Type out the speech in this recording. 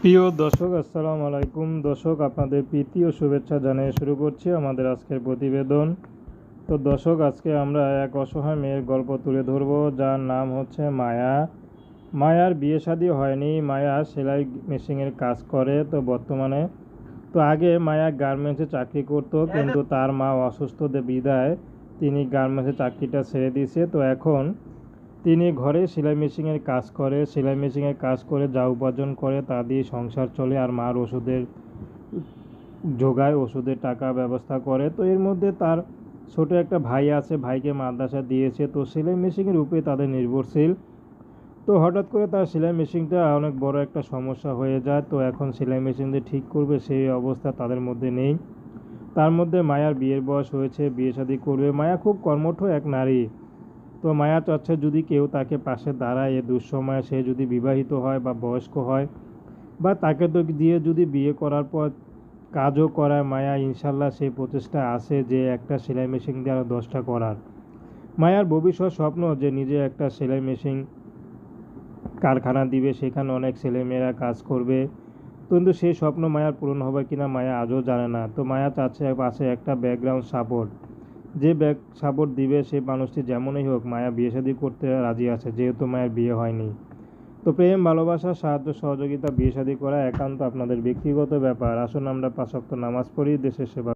প্রিয় দর্শক, আসসালামু আলাইকুম। দর্শক, আপনাদের প্রীতি ও শুভেচ্ছা জানিয়ে শুরু করছি আমাদের আজকের প্রতিবেদন। তো দর্শক, আজকে আমরা এক অসহায় মেয়ের গল্প তুলে ধরব, যার নাম হচ্ছে মায়া। মায়ার বিয়ে শাদী হয়নি, মায়া সেলাই মেশিনের কাজ করে তো বর্তমানে। তো আগে মায়া গার্মেন্টসে চাকরি করত, কিন্তু তার মা অসুস্থ বিদায়, তিনি গার্মেন্টসে চাকরিটা ছেড়ে দিয়েছে। তো এখন তিনি ঘরে সেলাই মেশিনের কাজ করে, সেলাই মেশিনের কাজ করে যা উপার্জন করে তা দিয়ে সংসার চলে আর মার ওষুধের যোগায় ওষুধের টাকা ব্যবস্থা করে। তো এর মধ্যে তার ছোট একটা ভাই আছে, ভাইকে মাদ্রাসা দিয়েছে। তো সেলাই মেশিনের উপরে তাদের নির্ভরশীল। তো হঠাৎ করে তার সেলাই মেশিনটা অনেক বড় একটা সমস্যা হয়ে যায়। তো এখন সেলাই মেশিন দিয়ে ঠিক করবে সেই অবস্থা তাদের মধ্যে নেই। তার মধ্যে মায়ার বিয়ের বয়স হয়েছে, বিয়ে শাদী করবে। মায়া খুব কর্মঠ এক নারী। তো মায়া চাচ্ছে যদি কেউ তাকে পাশে দাঁড়ায়, এ দুঃসময়ে সে যদি বিবাহিত হয় বা বয়স্ক হয়, বা তাকে তো দিয়ে যদি বিয়ে করার পর কাজও করায়, মায়া ইনশাল্লাহ সেই প্রচেষ্টা আছে যে একটা সেলাই মেশিন দিয়ে আরও দশটা করার। মায়ার ভবিষ্যৎ স্বপ্ন যে নিজে একটা সেলাই মেশিন কারখানা দিবে, সেখানে অনেক ছেলেমেয়েরা কাজ করবে। কিন্তু সেই স্বপ্ন মায়ার পূরণ হবে কিনা মায়া আজও জানে না। তো মায়া চাচ্ছে, পাশে একটা ব্যাকগ্রাউন্ড সাপোর্ট যে ব্যাগ সাপোর্ট দিবে সে মানুষটি যেমনই হোক মায়া বিয়ে শাদী করতে রাজি আছে, যেহেতু মায়ের বিয়ে হয়নি। তো প্রেম, ভালোবাসা, সাহায্য, সহযোগিতা, বিয়ে শাদী করা একান্ত আপনাদের ব্যক্তিগত ব্যাপার। আসুন আমরা পাঁচক্ত নামাজ পড়ি, দেশের সেবা